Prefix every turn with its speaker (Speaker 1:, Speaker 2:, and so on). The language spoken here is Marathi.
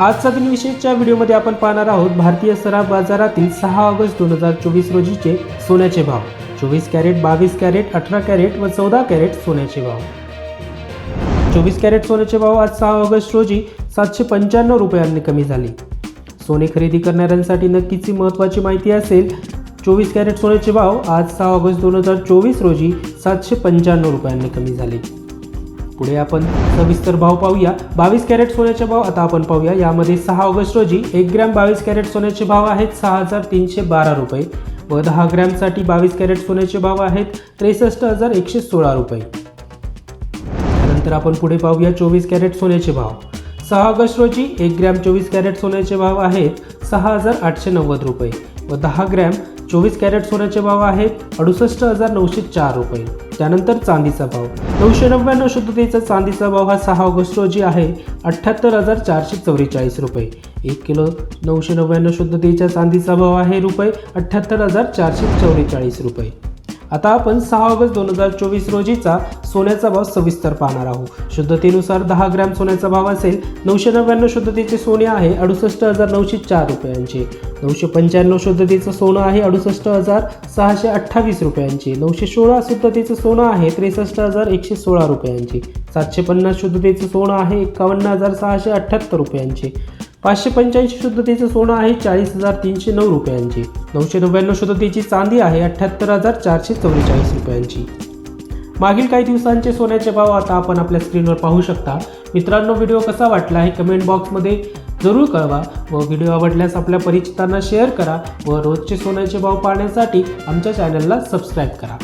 Speaker 1: आजचा दिनविशेषच्या व्हिडिओमध्ये आपण पाहणार आहोत भारतीय सराफ बाजारातील सहा ऑगस्ट दोन हजार चोवीस रोजीचे सोन्याचे भाव. चोवीस कॅरेट बावीस कॅरेट अठरा कॅरेट व चौदा कॅरेट सोन्याचे भाव. चोवीस कॅरेट सोन्याचे भाव आज सहा ऑगस्ट रोजी सातशे पंच्याण्णव रुपयांनी कमी झाले. सोने खरेदी करणाऱ्यांसाठी नक्कीची महत्त्वाची माहिती असेल चोवीस कॅरेट सोन्याचे भाव आज सहा ऑगस्ट दोन हजार चोवीस रोजी सातशे पंच्याण्णव रुपयांनी कमी झाले. पुढे आपण सविस्तर भाव पाहूया. बावीस कॅरेट सोन्याचे भाव आता आपण पाहूया. यामध्ये सहा ऑगस्ट रोजी एक ग्रॅम बावीस कॅरेट सोन्याचे भाव आहेत सहा हजार तीनशे बारा रुपये व दहा ग्रॅमसाठी बावीस कॅरेट सोन्याचे भाव आहेत त्रेसष्ट हजार एकशे सोळा रुपये. त्यानंतर आपण पुढे पाहूया चोवीस कॅरेट सोन्याचे भाव. सहा ऑगस्ट रोजी एक ग्रॅम चोवीस कॅरेट सोन्याचे भाव आहेत सहा हजार आठशे नव्वद रुपये व दहा ग्रॅम चोवीस कॅरेट सोन्याचे भाव आहेत अडुसष्ट हजार नऊशे चार रुपये. त्यानंतर चांदीचा भाव. नऊशे नव्याण्णव शुद्धतेचा चांदीचा भाव हा सहा ऑगस्ट रोजी आहे अठ्ठ्याहत्तर हजार चारशे चौवेचाळीस रुपये. एक किलो नऊशे नव्याण्णव शुद्धतेच्या चांदीचा भाव आहे रुपये अठ्ठ्याहत्तर हजार चारशे चौवेचाळीस रुपये. आता आपण सहा ऑगस्ट दोन हजार चोवीस रोजीचा सोन्याचा भाव सविस्तर पाहणार आहोत. शुद्धतेनुसार दहा ग्रॅम सोन्याचा भाव असेल नऊशे नव्याण्णव शुद्धतेचे सोने आहे अडुसष्ट हजार नऊशे चार रुपयांचे. नऊशे पंच्याण्णव शुद्धतेचं सोनं आहे अडुसष्ट हजार सहाशे अठ्ठावीस रुपयांचे. नऊशे सोळा शुद्धतेचं सोनं आहे त्रेसष्ट हजार एकशे सोळा रुपयांचे. सातशे पन्नास शुद्धतेचं सोनं आहे एकावन्न हजार सहाशे अठ्ठ्याहत्तर रुपयांचे. पाचशे पंच्याऐंशी शुद्धतेचं सोनं आहे चाळीस हजार तीनशे नऊ रुपयांची. नऊशे नव्याण्णव शुद्धतेची चांदी आहे अठ्ठ्याहत्तर हजार चारशे चौवेचाळीस रुपयांची. मागील काही दिवसांचे सोन्याचे भाव आता आपण आपल्या स्क्रीनवर पाहू शकता. मित्रांनो व्हिडिओ कसा वाटला आहे कमेंट बॉक्समध्ये जरूर कळवा व व्हिडिओ आवडल्यास आपल्या परिचितांना शेअर करा व रोजचे सोन्याचे भाव पाहण्यासाठी आमच्या चॅनलला सबस्क्राईब करा.